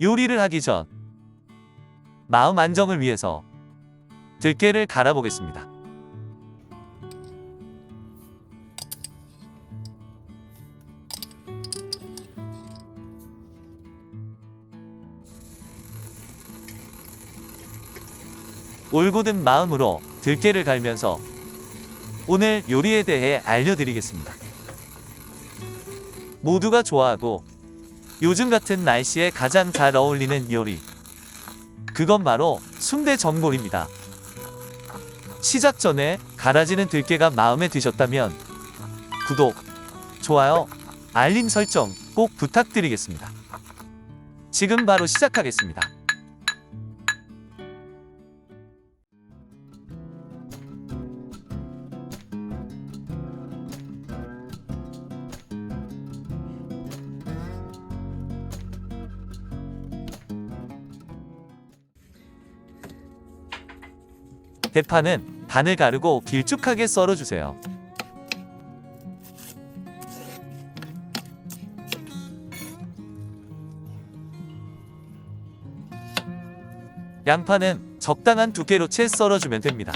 요리를 하기 전 마음 안정을 위해서 들깨를 갈아보겠습니다. 올곧은 마음으로 들깨를 갈면서 오늘 요리에 대해 알려드리겠습니다. 모두가 좋아하고 요즘 같은 날씨에 가장 잘 어울리는 요리. 그건 바로 순대 전골입니다. 시작 전에 갈아지는 들깨가 마음에 드셨다면 구독, 좋아요, 알림 설정 꼭 부탁드리겠습니다. 지금 바로 시작하겠습니다. 대파는 반을 가르고 길쭉하게 썰어주세요. 양파는 적당한 두께로 채 썰어주면 됩니다.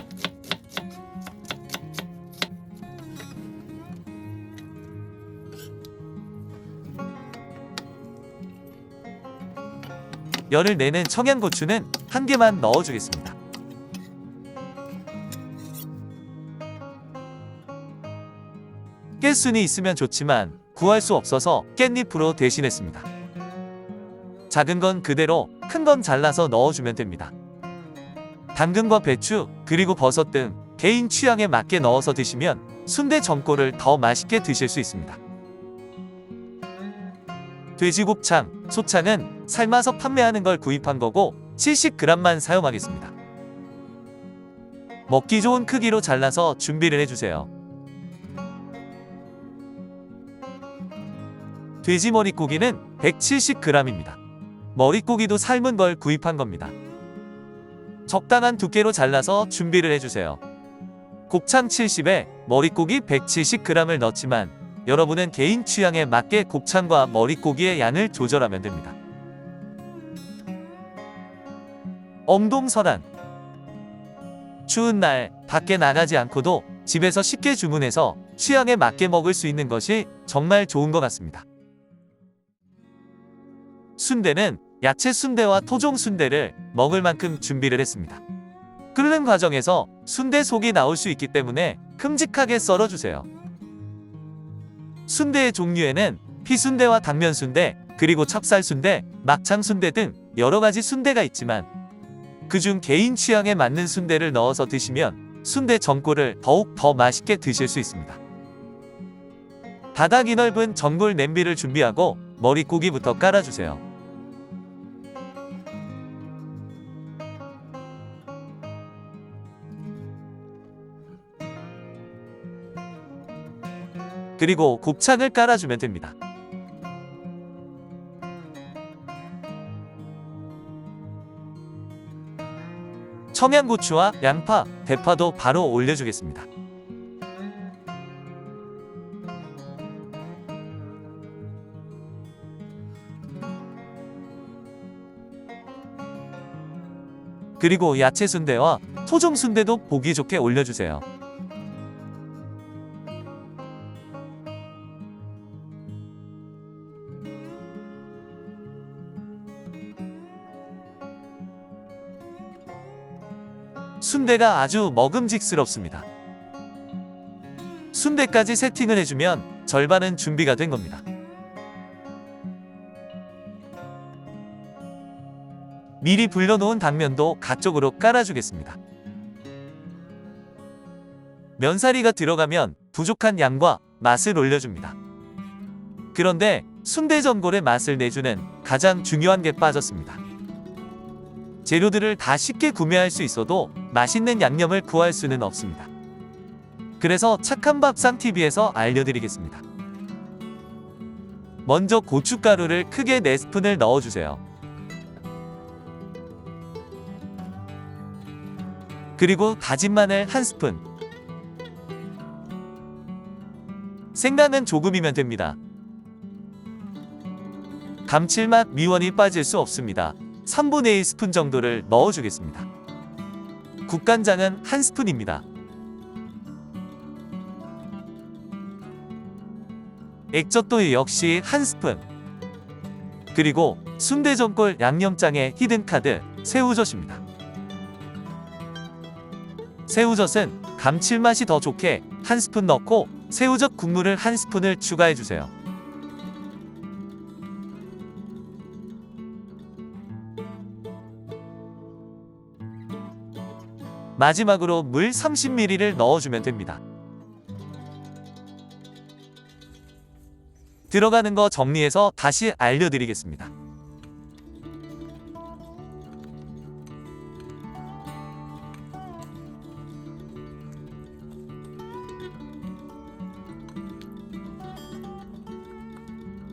열을 내는 청양고추는 한 개만 넣어주겠습니다. 깻순이 있으면 좋지만 구할 수 없어서 깻잎으로 대신했습니다. 작은 건 그대로 큰 건 잘라서 넣어주면 됩니다. 당근과 배추 그리고 버섯 등 개인 취향에 맞게 넣어서 드시면 순대 전골을 더 맛있게 드실 수 있습니다. 돼지곱창, 소창은 삶아서 판매하는 걸 구입한 거고 70g만 사용하겠습니다. 먹기 좋은 크기로 잘라서 준비를 해주세요. 돼지 머릿고기는 170g입니다. 머릿고기도 삶은 걸 구입한 겁니다. 적당한 두께로 잘라서 준비를 해주세요. 곱창 70에 머릿고기 170g을 넣지만 여러분은 개인 취향에 맞게 곱창과 머릿고기의 양을 조절하면 됩니다. 엄동설한 추운 날 밖에 나가지 않고도 집에서 쉽게 주문해서 취향에 맞게 먹을 수 있는 것이 정말 좋은 것 같습니다. 순대는 야채 순대와 토종 순대를 먹을 만큼 준비를 했습니다. 끓는 과정에서 순대 속이 나올 수 있기 때문에 큼직하게 썰어주세요. 순대의 종류에는 피순대와 당면순대, 그리고 찹쌀순대, 막창순대 등 여러 가지 순대가 있지만 그중 개인 취향에 맞는 순대를 넣어서 드시면 순대 전골을 더욱 더 맛있게 드실 수 있습니다. 바닥이 넓은 전골 냄비를 준비하고 머릿고기부터 깔아주세요. 그리고 곱창을 깔아주면 됩니다. 청양고추와 양파, 대파도 바로 올려주겠습니다. 그리고 야채 순대와 토종 순대도 보기 좋게 올려주세요. 순대가 아주 먹음직스럽습니다. 순대까지 세팅을 해주면 절반은 준비가 된 겁니다. 미리 불려놓은 당면도 가쪽으로 깔아주겠습니다. 면사리가 들어가면 부족한 양과 맛을 올려줍니다. 그런데 순대 전골의 맛을 내주는 가장 중요한 게 빠졌습니다. 재료들을 다 쉽게 구매할 수 있어도 맛있는 양념을 구할 수는 없습니다. 그래서 착한 밥상 TV에서 알려드리겠습니다. 먼저 고춧가루를 크게 4스푼을 넣어주세요. 그리고 다진 마늘 1스푼. 생강은 조금이면 됩니다. 감칠맛 미원이 빠질 수 없습니다. 3분의 1 스푼 정도를 넣어주겠습니다. 국간장은 한 스푼입니다. 액젓도 역시 한 스푼. 그리고 순대전골 양념장의 히든카드 새우젓입니다. 새우젓은 감칠맛이 더 좋게 한 스푼 넣고 새우젓 국물을 한 스푼을 추가해 주세요. 마지막으로 물 30ml를 넣어주면 됩니다. 들어가는 거 정리해서 다시 알려드리겠습니다.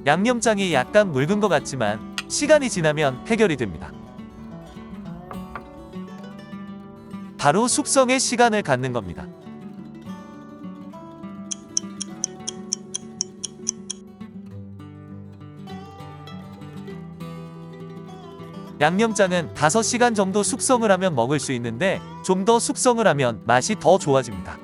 양념장이 약간 묽은 것 같지만 시간이 지나면 해결이 됩니다. 바로 숙성의 시간을 갖는 겁니다. 양념장은 5시간 정도 숙성을 하면 먹을 수 있는데 좀 더 숙성을 하면 맛이 더 좋아집니다.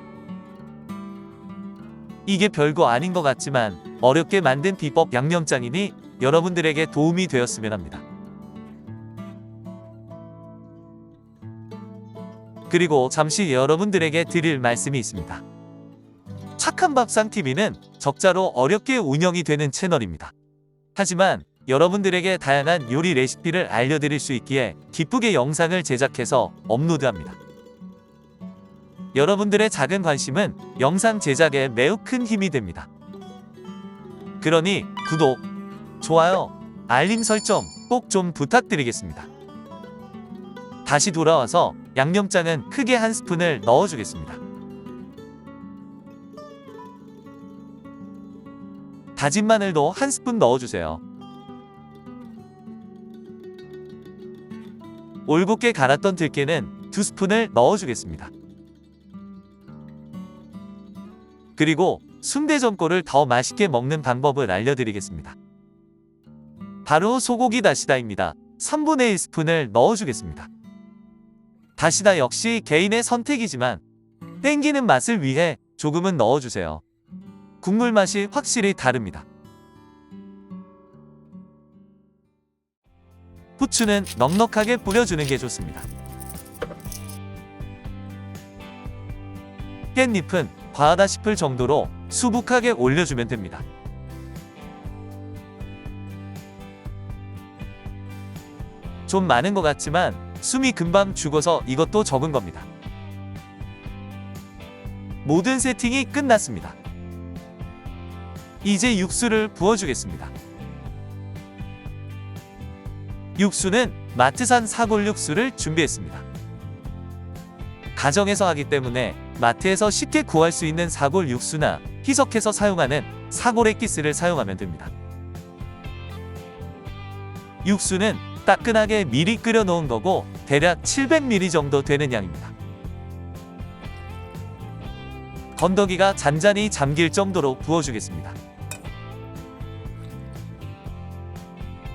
이게 별거 아닌 것 같지만 어렵게 만든 비법 양념장이니 여러분들에게 도움이 되었으면 합니다. 그리고 잠시 여러분들에게 드릴 말씀이 있습니다. 착한 밥상 TV는 적자로 어렵게 운영이 되는 채널입니다. 하지만 여러분들에게 다양한 요리 레시피를 알려드릴 수 있기에 기쁘게 영상을 제작해서 업로드합니다. 여러분들의 작은 관심은 영상 제작에 매우 큰 힘이 됩니다. 그러니 구독, 좋아요, 알림 설정 꼭 좀 부탁드리겠습니다. 다시 돌아와서 양념장은 크게 한 스푼을 넣어주겠습니다. 다진 마늘도 한 스푼 넣어주세요. 올곧게 갈았던 들깨는 두 스푼을 넣어주겠습니다. 그리고 순대전골을 더 맛있게 먹는 방법을 알려드리겠습니다. 바로 소고기 다시다입니다. 3분의 1 스푼을 넣어주겠습니다. 다시다 역시 개인의 선택이지만 땡기는 맛을 위해 조금은 넣어주세요. 국물 맛이 확실히 다릅니다. 후추는 넉넉하게 뿌려주는 게 좋습니다. 깻잎은 과하다 싶을 정도로 수북하게 올려주면 됩니다. 좀 많은 것 같지만 숨이 금방 죽어서 이것도 적은 겁니다. 모든 세팅이 끝났습니다. 이제 육수를 부어주겠습니다. 육수는 마트산 사골 육수를 준비했습니다. 가정에서 하기 때문에 마트에서 쉽게 구할 수 있는 사골 육수나 희석해서 사용하는 사골의 기스를 사용하면 됩니다. 육수는 따끈하게 미리 끓여 놓은 거고 대략 700ml 정도 되는 양입니다. 건더기가 잔잔히 잠길 정도로 부어주겠습니다.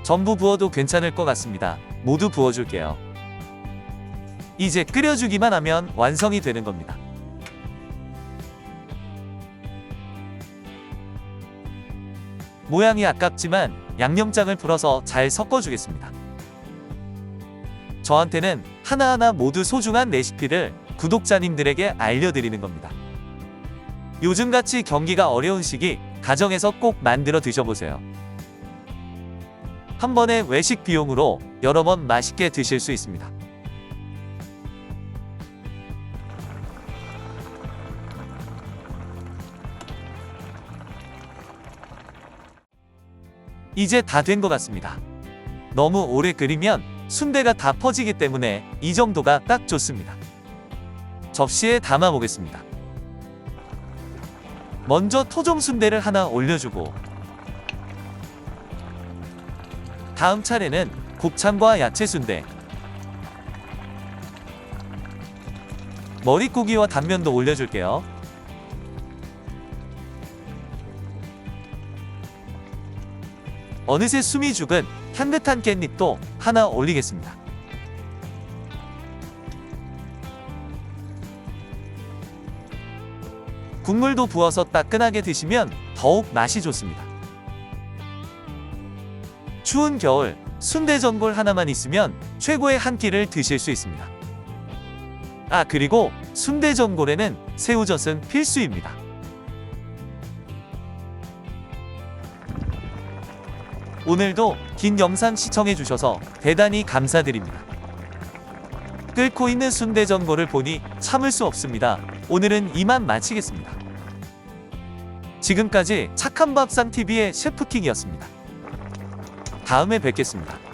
전부 부어도 괜찮을 것 같습니다. 모두 부어줄게요. 이제 끓여주기만 하면 완성이 되는 겁니다. 모양이 아깝지만 양념장을 풀어서 잘 섞어주겠습니다. 저한테는 하나하나 모두 소중한 레시피를 구독자님들에게 알려드리는 겁니다. 요즘같이 경기가 어려운 시기 가정에서 꼭 만들어 드셔보세요. 한 번의 외식 비용으로 여러 번 맛있게 드실 수 있습니다. 이제 다 된 것 같습니다. 너무 오래 끓이면 순대가 다 퍼지기 때문에 이 정도가 딱 좋습니다. 접시에 담아 보겠습니다. 먼저 토종 순대를 하나 올려주고 다음 차례는 곱창과 야채 순대 머릿고기와 단면도 올려줄게요. 어느새 숨이 죽은 향긋한 깻잎도 하나 올리겠습니다. 국물도 부어서 따끈하게 드시면 더욱 맛이 좋습니다. 추운 겨울 순대 전골 하나만 있으면 최고의 한 끼를 드실 수 있습니다. 아 그리고 순대 전골에는 새우젓은 필수입니다. 오늘도 긴 영상 시청해주셔서 대단히 감사드립니다. 끓고 있는 순대전골을 보니 참을 수 없습니다. 오늘은 이만 마치겠습니다. 지금까지 착한 밥상 TV의 셰프킹이었습니다. 다음에 뵙겠습니다.